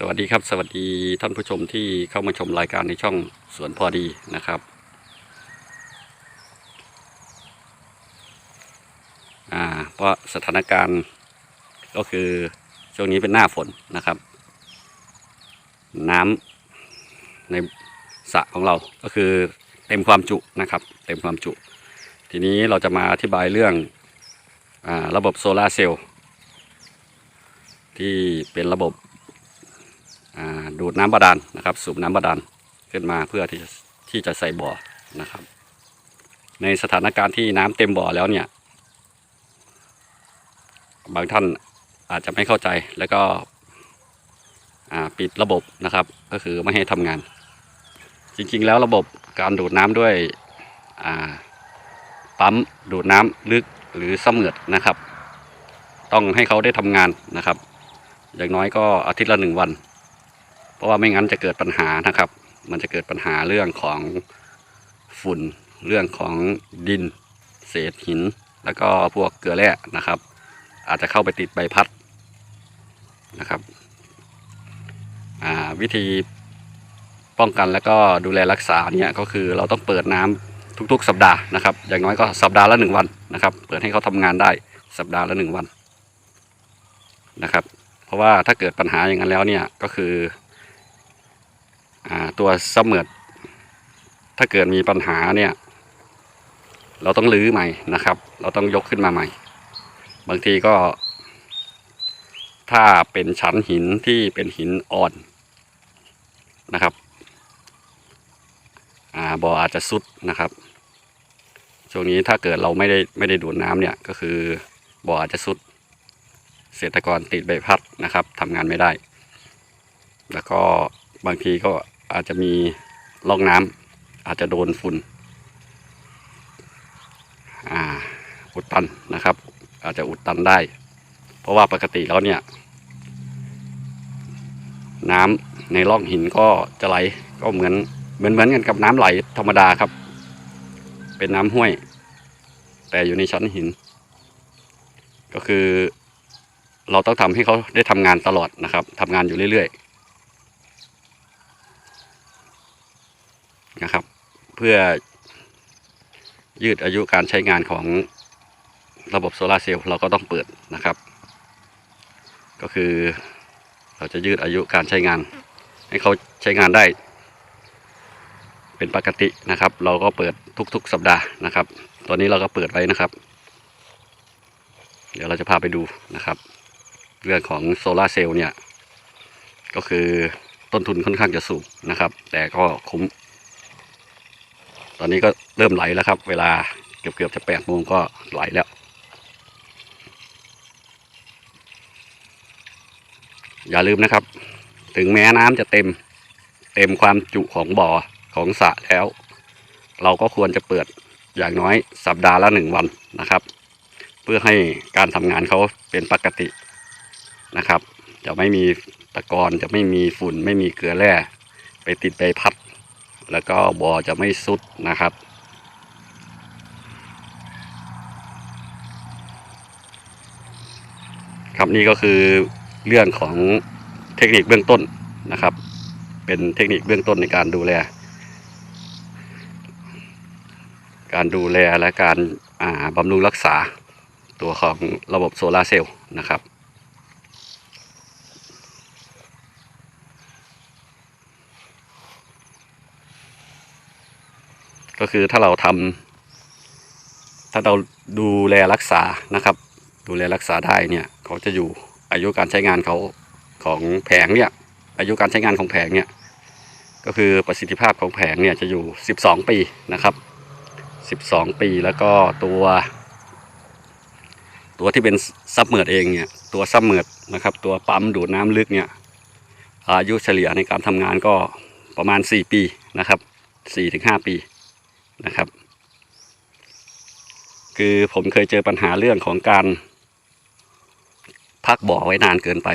สวัสดีครับ สวัสดีท่านผู้ชมที่เข้ามาชมรายการในช่องสวนพอดีนะครับอ่าเพราะสถานการณ์ก็คือช่วงนี้เป็นหน้าฝนนะครับ น้ำในสระของเราก็คือเต็มความจุนะครับ เต็มความจุ ทีนี้เราจะมาอธิบายเรื่องอระบบโซลาร์เซลล์ที่เป็นระบบ ดูดน้ำบาดาลนะครับ สูบน้ำบาดาลขึ้นมาเพื่อที่จะที่จะใส่บ่อนะครับ ในสถานการณ์ที่น้ำเต็มบ่อแล้วเนี่ย บางท่านอาจจะไม่เข้าใจแล้วก็ปิดระบบนะครับ ก็คือไม่ให้ทำงาน จริงๆแล้วระบบการดูดน้ำด้วยปั๊มดูดน้ำลึกหรือเสมือดนะครับ ต้องให้เขาได้ทำงานนะครับ อย่างน้อยก็อาทิตย์ละหนึ่งวัน เพราะว่าไม่งั้นจะเกิดปัญหานะครับ มันจะเกิดปัญหาเรื่องของฝุ่น เรื่องของดิน เศษหิน แล้วก็พวกเกลือแร่นะครับ อาจจะเข้าไปติดใบพัดนะครับอ่าวิธีป้องกันแล้วก็ดูแลรักษาเนี่ยก็คือเราต้องเปิดน้ำทุกๆ สัปดาห์นะครับ อย่างน้อยก็สัปดาห์ละหนึ่งวันนะครับ เปิดให้เขาทำงานได้สัปดาห์ละหนึ่งวันนะครับ เพราะว่าถ้าเกิดปัญหาอย่างนั้นแล้วเนี่ยก็คือ ตัวเสมือดถ้าเกิดมีปัญหาเนี่ย เราต้องรื้อใหม่นะครับ เราต้องยกขึ้นมาใหม่ บางทีก็ ถ้าเป็นชั้นหินที่เป็นหินอ่อนนะครับอบ่ออาจจะสุดนะครับช่วงนี้ถ้าเกิดเราไม่ได้ไม่ได้ดูดน้ำเนี่ยก็คือบ่ออาจจะสุดเกษตรกรติดใบพัดนะครับทำงานไม่ได้ แล้วก็บางทีก็ อาจจะมีร่องน้ำอาจจะโดนฝุ่นอุดตันนะครับ อาจจะอุดตันได้ เพราะว่าปกติแล้วเนี่ย น้ำในร่องหินก็จะไหลก็เหมือนเหมือนเหมือนกันกับน้ำไหลธรรมดาครับ เป็นน้ำห้วย แต่อยู่ในชั้นหิน ก็คือเราต้องทำให้เขาได้ทำงานตลอดนะครับทำงานอยู่เรื่อยๆนะครับ เพื่อยืดอายุการใช้งานของระบบโซลาเซลล์เราก็ต้องเปิดนะครับ ก็คือเราจะยืดอายุการใช้งาน ให้เขาใช้งานได้ เป็นปกตินะครับ เราก็เปิดทุกๆสัปดาห์นะครับ ตอนนี้เราก็เปิดไว้นะครับ เดี๋ยวเราจะพาไปดูนะครับ เรื่องของโซลาเซลล์เนี่ยก็คือต้นทุนค่อนข้างจะสูงนะครับ แต่ก็คุ้ม ตอนนี้ก็เริ่มไหลแล้วครับ เวลาเกือบเกือบๆจะแปดโมงก็ไหลแล้วอย่าลืมนะครับ ถึงแม้น้ำจะเต็ม เต็มความจุของบ่อของสระแล้ว เราก็ควรจะเปิดอย่างน้อยสัปดาห์ละหนึ่งวันนะครับ เพื่อให้การทำงานเขาเป็นปกตินะครับ จะไม่มีตะกอนจะไม่มีฝุ่น ไม่มีเกลือแร่ไปติดใบพัด แล้วก็บ่อจะไม่สุดนะครับ ครับนี่ก็คือเรื่องของเทคนิคเบื้องต้นนะครับ เป็นเทคนิคเบื้องต้นในการดูแล การดูแลและการาบำรุงรักษาตัวของระบบโซลาร์เซลล์นะครับ ก็คือถ้าเราทำถ้าเราดูแลรักษานะครับ ดูแลรักษาได้เนี่ยเขาจะอยู่อายุการใช้งานเขาของแผงเนี่ยอายุการใช้งานของแผงเนี่ยก็คือประสิทธิภาพของแผงเนี่ยจะอยู่ 12 ปีนะครับ 12 ปีแล้วก็ตัวตัวที่เป็นซับเมิดเองเนี่ยตัวซับเมิดนะครับ ตัวปั๊มดูดน้ำลึกเนี่ยอายุเฉลี่ยในการทำงานก็ประมาณ 4 ปีนะครับ4-5 ปี นะครับ คือผมเคยเจอปัญหาเรื่องของการพักบ่อไว้นานเกินไป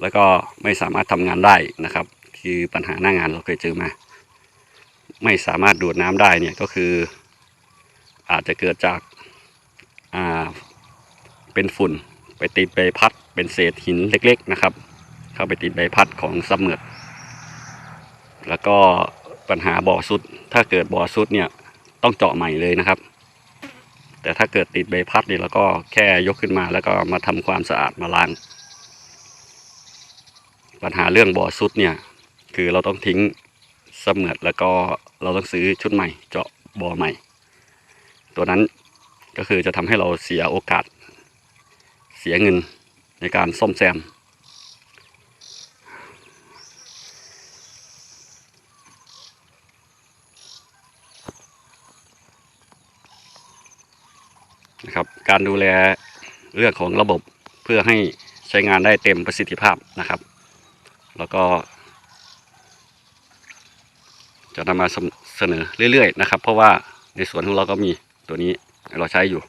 แล้วก็ไม่สามารถทำงานได้นะครับ คือปัญหาหน้างานเราเคยเจอมา ไม่สามารถดูดน้ำได้เนี่ยก็คือ อาจจะเกิดจากอ่าเป็นฝุ่นไปติดไปพัดเป็นเศษหินเล็ก ๆนะครับ เข้าไปติดใบพัดของซับเมอร์แล้วก็ปัญหาบ่อซุด ถ้าเกิดบ่อซุดเนี่ย ต้องเจาะใหม่เลยนะครับ แต่ถ้าเกิดติดใบพัดเนี่ยเราก็แค่ยกขึ้นมาแล้วก็มาทำความสะอาดมาล้าง ปัญหาเรื่องบ่อซุดเนี่ย คือเราต้องทิ้งเสมือดแล้วก็เราต้องซื้อชุดใหม่ เจาะบ่อใหม่ ตัวนั้นก็คือจะทำให้เราเสียโอกาส เสียเงินในการซ่อมแซม นะครับ การดูแลเรื่องของระบบเพื่อให้ใช้งานได้เต็มประสิทธิภาพนะครับ แล้วก็ จะนำมาเสนเสนอเรื่อยๆนะครับ เพราะว่าในสวนของเราก็มีตัวนี้เราใช้อยู่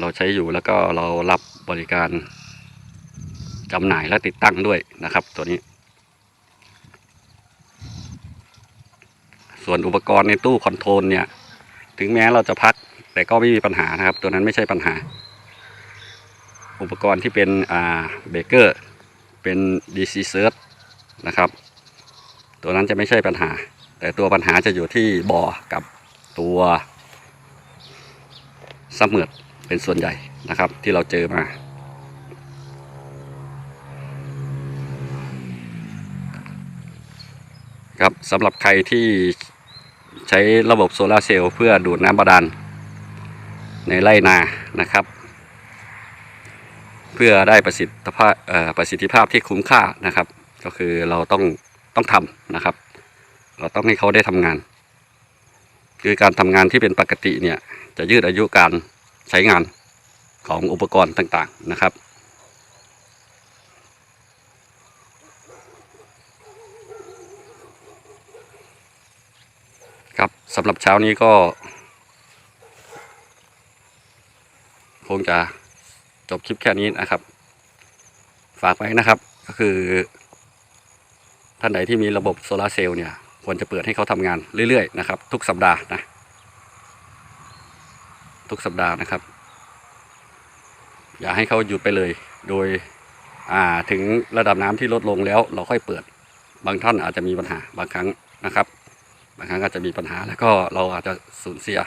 เราใช้อยู่แล้วก็เรารับบริการจำหน่ายและติดตั้งด้วยนะครับ ตัวนี้ ส่วนอุปกรณ์ในตู้คอนโทรลเนี่ย ถึงแม้เราจะพักแต่ก็ไม่มีปัญหานะครับ ตัวนั้นไม่ใช่ปัญหา อุปกรณ์ที่เป็นอ่าเบเกอร์เป็น DC Search นะครับ ตัวนั้นจะไม่ใช่ปัญหา แต่ตัวปัญหาจะอยู่ที่บ่อกับตัวซับเมือดเป็นส่วนใหญ่นะครับ ที่เราเจอมาครับสำหรับใครที่ ใช้ระบบโซลาเซลล์เพื่อดูดน้ำบาดาลในไร่นานะครับ เพื่อได้ประสิทธิภาพประสิทธิภาพที่คุ้มค่านะครับ ก็คือเราต้องต้องทำนะครับ เราต้องให้เขาได้ทำงาน คือการทำงานที่เป็นปกติเนี่ยจะยืดอายุการใช้งานของอุปกรณ์ต่างๆนะครับ ครับสำหรับเช้านี้ก็ คงจะจบคลิปแค่นี้นะครับ ฝากไว้นะครับก็คือ ท่านใดที่มีระบบโซลาเซลล์เนี่ยควรจะเปิดให้เขาทำงานเรื่อยๆนะครับ ทุกสัปดาห์นะทุกสัปดาห์นะครับ อย่าให้เขาหยุดไปเลย โดยถึงระดับน้ำที่ลดลงแล้วเราค่อยเปิด บางท่านอาจจะมีปัญหาบางครั้งนะครับ บางครั้งอาจจะมีปัญหา แล้วก็เราอาจจะสูญเสีย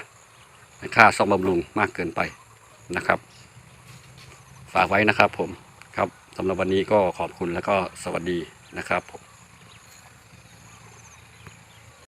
ค่าซ่อมบำรุงมากเกินไปนะครับ ฝากไว้นะครับผมครับสำหรับวันนี้ก็ขอบคุณแล้วก็สวัสดีนะครับผม